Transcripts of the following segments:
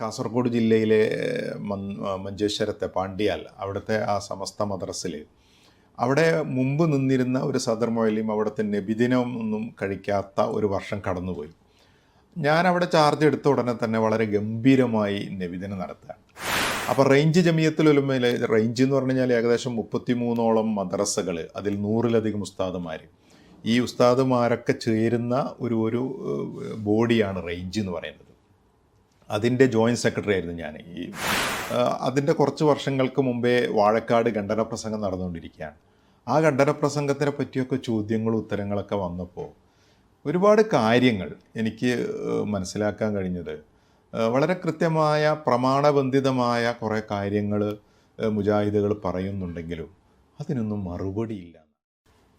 കാസർഗോഡ് ജില്ലയിലെ മഞ്ചേശ്വരത്തെ പാണ്ഡ്യാൽ അവിടുത്തെ ആ സമസ്ത മദ്രസിൽ അവിടെ മുമ്പ് നിന്നിരുന്ന ഒരു സദർ മൊയലിയും അവിടുത്തെ നബിദിനം ഒന്നും കഴിക്കാത്ത ഒരു വർഷം കടന്നുപോയി. ഞാൻ അവിടെ ചാർജ് എടുത്ത ഉടനെ തന്നെ വളരെ ഗംഭീരമായി നബിദിനം നടത്തുകയാണ്. അപ്പോൾ റേഞ്ച് ജമിയത്തുൽ ഉലമയിലെ റേഞ്ച് എന്ന് പറഞ്ഞു കഴിഞ്ഞാൽ ഏകദേശം മുപ്പത്തിമൂന്നോളം മദ്രസകൾ അതിൽ നൂറിലധികം ഉസ്താദുമാർ ഈ ഉസ്താദുമാരൊക്കെ ചേരുന്ന ഒരു ഒരു ബോഡിയാണ് റേഞ്ച് എന്ന് പറയുന്നത്. അതിന്റെ ജോയിന്റ് സെക്രട്ടറി ആയിരുന്നു ഞാൻ. ഈ അതിന്റെ കുറച്ച് വർഷങ്ങൾക്ക് മുമ്പേ വാഴക്കാട് ഖണ്ഡന പ്രസംഗം നടന്നുകൊണ്ടിരിക്കുകയാണ്. ആ ഖണ്ഡന പ്രസംഗത്തിനെ പറ്റിയൊക്കെ ചോദ്യങ്ങളും ഉത്തരങ്ങളൊക്കെ വന്നപ്പോൾ ഒരുപാട് കാര്യങ്ങൾ എനിക്ക് മനസ്സിലാക്കാൻ കഴിഞ്ഞത്. വളരെ കൃത്യമായ പ്രമാണബന്ധിതമായ കുറേ കാര്യങ്ങൾ മുജാഹിദുകൾ പറയുന്നുണ്ടെങ്കിലും അതിനൊന്നും മറുപടിയില്ല.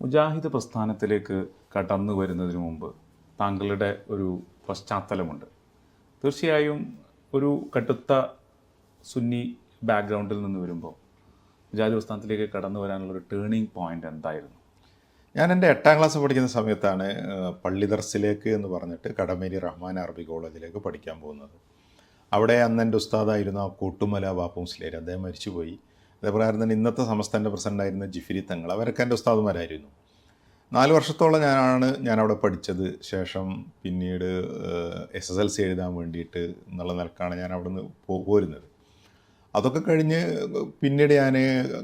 മുജാഹിദ് പ്രസ്ഥാനത്തിലേക്ക് കടന്നു വരുന്നതിന് മുമ്പ് താങ്കളുടെ ഒരു പശ്ചാത്തലമുണ്ട്. തീർച്ചയായും ഒരു കടുത്ത സുന്നി ബാക്ക്ഗ്രൗണ്ടിൽ നിന്ന് വരുമ്പോൾ മുജാഹിദ് പ്രസ്ഥാനത്തിലേക്ക് കടന്നു വരാനുള്ള ഒരു ടേണിംഗ് പോയിന്റ് എന്തായിരുന്നു? ഞാൻ എന്റെ എട്ടാം ക്ലാസ് പഠിക്കുന്ന സമയത്താണ് പള്ളി ദർസിലേക്ക് എന്ന് പറഞ്ഞിട്ട് കടമേരി റഹ്മാൻ അറബി കോളേജിലേക്ക് പഠിക്കാൻ പോകുന്നത്. അവിടെ അന്ന് എന്റെ ഉസ്താദായിരുന്ന കൂട്ടുമല ബാപ്പു മുസ്ലിയർ അദ്ദേഹം മരിച്ചുപോയി. അതേപോലെ തന്നെ ഇന്നത്തെ സമസ്തന്റെ പ്രസിഡന്റായിരുന്ന ജിഫിരി തങ്ങൾ അവരൊക്കെ എന്റെ ഉസ്താദുമാരായിരുന്നു. നാല് വർഷത്തോളം ഞാനാണ് ഞാൻ അവിടെ പഠിച്ചത്. ശേഷം പിന്നീട് എസ് എസ് എൽ സി എഴുതാൻ വേണ്ടിയിട്ട് എന്നുള്ള നിലക്കാണ് ഞാൻ അവിടെ നിന്ന് പോരുന്നത്. അതൊക്കെ കഴിഞ്ഞ് പിന്നീട് ഞാൻ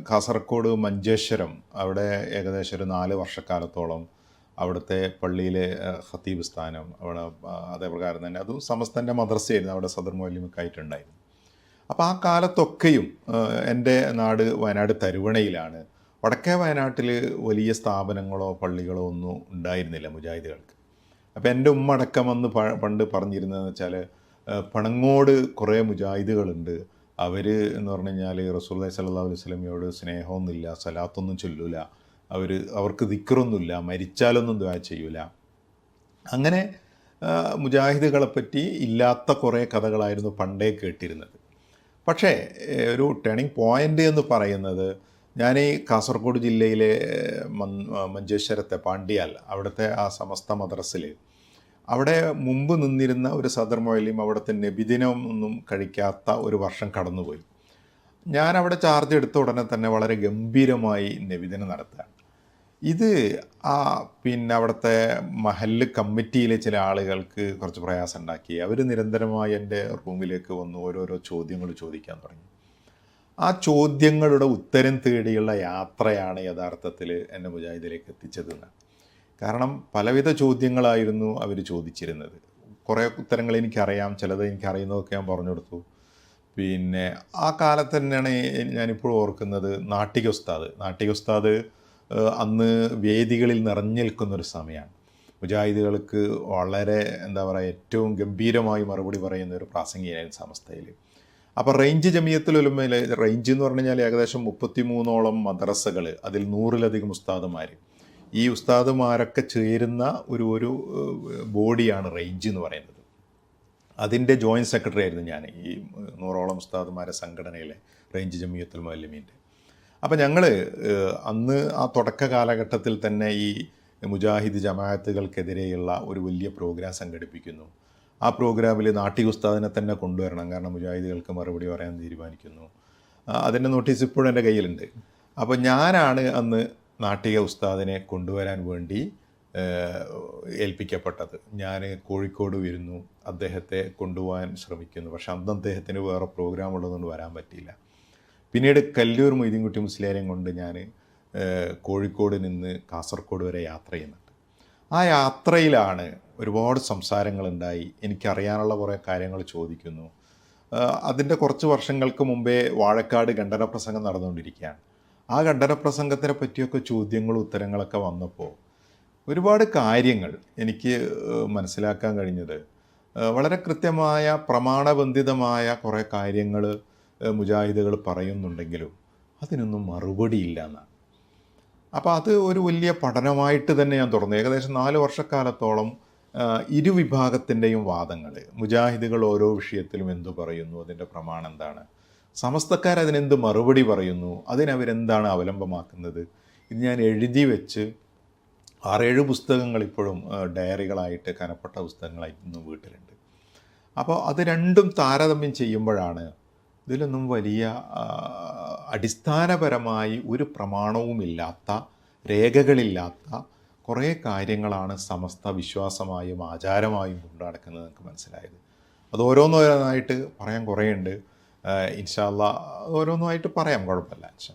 കാസർഗോഡ് മഞ്ചേശ്വരം അവിടെ ഏകദേശം ഒരു നാല് വർഷക്കാലത്തോളം അവിടുത്തെ പള്ളിയിലെ ഖത്തീബ് സ്ഥാനം അവിടെ അതേപ്രകാരം തന്നെ. അതും സമസ്തന്റെ മദ്രസയായിരുന്നു അവിടെ സദർ മൗല്യമൊക്കെ ആയിട്ടുണ്ടായിരുന്നു അപ്പോൾ ആ കാലത്തൊക്കെയും എന്റെ നാട് വയനാട് തരുവണയിലാണ് വടക്കേ വയനാട്ടിൽ വലിയ സ്ഥാപനങ്ങളോ പള്ളികളോ ഒന്നും ഉണ്ടായിരുന്നില്ല മുജാഹിദുകൾക്ക്. അപ്പോൾ എന്റെ ഉമ്മ അടക്കം അന്ന് പണ്ട് പറഞ്ഞിരുന്നതെന്ന് വെച്ചാൽ പണങ്ങോട് കുറേ മുജാഹിദുകളുണ്ട്. അവർ എന്ന് പറഞ്ഞു കഴിഞ്ഞാൽ റസൂല്ലി സല്ലാ അലൈഹി സ്വലമിയോട് സ്നേഹമൊന്നുമില്ല സലാത്തൊന്നും ചൊല്ലൂല. അവർ അവർക്ക് ദിക്കറൊന്നുമില്ല മരിച്ചാലൊന്നും ദ്വാ ചെയ്യൂല. അങ്ങനെ മുജാഹിദുകളെപ്പറ്റി പറ്റി ഇല്ലാത്ത കുറേ കഥകളായിരുന്നു പണ്ടേ കേട്ടിരുന്നത്. പക്ഷേ ഒരു ടേണിംഗ് പോയിന്റ് എന്ന് പറയുന്നത് ഞാൻ ഈ കാസർഗോഡ് ജില്ലയിലെ മഞ്ചേശ്വരത്തെ പാണ്ഡ്യാൽ അവിടുത്തെ ആ സമസ്ത മദ്രസിൽ അവിടെ മുമ്പ് നിന്നിരുന്ന ഒരു സദർ മൊയലിയും അവിടുത്തെ നബിദിനം ഒന്നും കഴിക്കാത്ത ഒരു വർഷം കടന്നുപോയി. ഞാൻ അവിടെ ചാർജ് എടുത്ത ഉടനെ തന്നെ വളരെ ഗംഭീരമായി നബിദിനം നടത്തുകയാണ് ഇത് ആ പിന്നെ അവിടുത്തെ മഹല്ല് കമ്മിറ്റിയിലെ ചില ആളുകൾക്ക് കുറച്ച് പ്രയാസം ഉണ്ടാക്കി. അവർ നിരന്തരമായി എന്റെ റൂമിലേക്ക് വന്ന് ഓരോരോ ചോദ്യങ്ങൾ ചോദിക്കാൻ തുടങ്ങി. ആ ചോദ്യങ്ങളുടെ ഉത്തരം തേടിയുള്ള യാത്രയാണ് യഥാർത്ഥത്തിൽ എന്നെ മുജാഹിദിലേക്ക് എത്തിച്ചതെന്ന്. കാരണം പലവിധ ചോദ്യങ്ങളായിരുന്നു അവർ ചോദിച്ചിരുന്നത്. കുറേ ഉത്തരങ്ങൾ എനിക്കറിയാം ചിലത് എനിക്കറിയുന്നതൊക്കെ ഞാൻ പറഞ്ഞു കൊടുത്തു. പിന്നെ ആ കാലത്ത് തന്നെയാണ് ഞാനിപ്പോഴും ഓർക്കുന്നത് നാട്ടിക ഉസ്താദ് നാട്ടിക ഉസ്താദ് അന്ന് വേദികളിൽ നിറഞ്ഞു നിൽക്കുന്നൊരു സമയമാണ്. മുജാഹിദുകൾക്ക് വളരെ എന്താ പറയുക ഏറ്റവും ഗംഭീരമായി മറുപടി പറയുന്ന ഒരു പ്രാസംഗികനായിരുന്നു സമസ്തയിൽ അപ്പോൾ റേഞ്ച് ജമിയത്തിൽ ഉലമയിലെ റേഞ്ച് എന്ന് പറഞ്ഞു കഴിഞ്ഞാൽ ഏകദേശം മുപ്പത്തിമൂന്നോളം മദ്രസകൾ അതിൽ നൂറിലധികം ഉസ്താദുമാർ ഈ ഉസ്താദുമാരൊക്കെ ചേരുന്ന ഒരു ഒരു ബോഡിയാണ് റേഞ്ച് എന്ന് പറയുന്നത്. അതിന്റെ ജോയിന്റ് സെക്രട്ടറി ആയിരുന്നു ഞാൻ ഈ നൂറോളം ഉസ്താദുമാരെ സംഘടനയിലെ റേഞ്ച് ജമിയത്തുൽ മല്ലമീന്റെ അപ്പോൾ ഞങ്ങൾ അന്ന് ആ തുടക്ക കാലഘട്ടത്തിൽ തന്നെ ഈ മുജാഹിദ് ജമാഅത്തുകൾക്കെതിരെയുള്ള ഒരു വലിയ പ്രോഗ്രാം സംഘടിപ്പിക്കുന്നു. ആ പ്രോഗ്രാമിൽ നാട്ടിക ഉസ്താദിനെ തന്നെ കൊണ്ടുവരണം. കാരണം മുജാഹിദികൾക്ക് മറുപടി പറയാൻ തീരുമാനിക്കുന്നു. അതിന്റെ നോട്ടീസ് ഇപ്പോഴും എന്റെ കയ്യിലുണ്ട്. അപ്പോൾ ഞാനാണ് അന്ന് നാട്ടിക ഉസ്താദിനെ കൊണ്ടുവരാൻ വേണ്ടി ഏൽപ്പിക്കപ്പെട്ടത്. ഞാൻ കോഴിക്കോട് വരുന്നു അദ്ദേഹത്തെ കൊണ്ടുപോകാൻ ശ്രമിക്കുന്നു. പക്ഷേ അന്ന് അദ്ദേഹത്തിന് വേറെ പ്രോഗ്രാം ഉള്ളതുകൊണ്ട് വരാൻ പറ്റിയില്ല. പിന്നീട് കല്ലൂർ മൊയ്തീൻകുട്ടി മുസ്ലിയാരെയും കൊണ്ട് ഞാൻ കോഴിക്കോട് നിന്ന് കാസർഗോഡ് വരെ യാത്ര ചെയ്യുന്നുണ്ട്. ആ യാത്രയിലാണ് ഒരുപാട് സംസാരങ്ങളുണ്ടായി. എനിക്കറിയാനുള്ള കുറേ കാര്യങ്ങൾ ചോദിക്കുന്നു. അതിന്റെ കുറച്ച് വർഷങ്ങൾക്ക് മുമ്പേ വാഴക്കാട് ഖണ്ഡന പ്രസംഗം നടന്നുകൊണ്ടിരിക്കുകയാണ്. ആ ഖണ്ഡന പ്രസംഗത്തിനെ പറ്റിയൊക്കെ ചോദ്യങ്ങളും ഉത്തരങ്ങളൊക്കെ വന്നപ്പോൾ ഒരുപാട് കാര്യങ്ങൾ എനിക്ക് മനസ്സിലാക്കാൻ കഴിഞ്ഞത്. വളരെ കൃത്യമായ പ്രമാണബന്ധിതമായ കുറേ കാര്യങ്ങൾ മുജാഹിദുകൾ പറയുന്നുണ്ടെങ്കിലും അതിനൊന്നും മറുപടിയില്ല എന്നാണ്. അപ്പോൾ അത് ഒരു വലിയ പഠനമായിട്ട് തന്നെ ഞാൻ തുടർന്നു. ഏകദേശം നാല് വർഷക്കാലത്തോളം ഇരുവിഭാഗത്തിന്റെയും വാദങ്ങൾ. മുജാഹിദുകൾ ഓരോ വിഷയത്തിലും എന്തു പറയുന്നു? അതിന്റെ പ്രമാണം എന്താണ്? സമസ്തക്കാർ അതിനെന്ത് മറുപടി പറയുന്നു? അതിനവരെന്താണ് അവലംബമാക്കുന്നത്? ഇത് ഞാൻ എഴുതി വെച്ച് ആറേഴ് പുസ്തകങ്ങൾ ഇപ്പോഴും ഡയറികളായിട്ട് കനപ്പെട്ട പുസ്തകങ്ങളായിട്ട് ഇന്നും വീട്ടിലുണ്ട്. അപ്പോൾ അത് രണ്ടും താരതമ്യം ചെയ്യുമ്പോഴാണ് ഇതിലൊന്നും വലിയ അടിസ്ഥാനപരമായി ഒരു പ്രമാണവുമില്ലാത്ത രേഖകളില്ലാത്ത കുറേ കാര്യങ്ങളാണ് സമസ്ത വിശ്വാസമായും ആചാരമായും കൊണ്ടു നടക്കുന്നത് നമുക്ക് മനസ്സിലായത്. അത് ഓരോന്നോരോന്നായിട്ട് പറയാൻ കുറേ ഉണ്ട് ഇൻഷാല്ല ഓരോന്നുമായിട്ട് പറയാം കുഴപ്പമില്ല ഇൻഷാ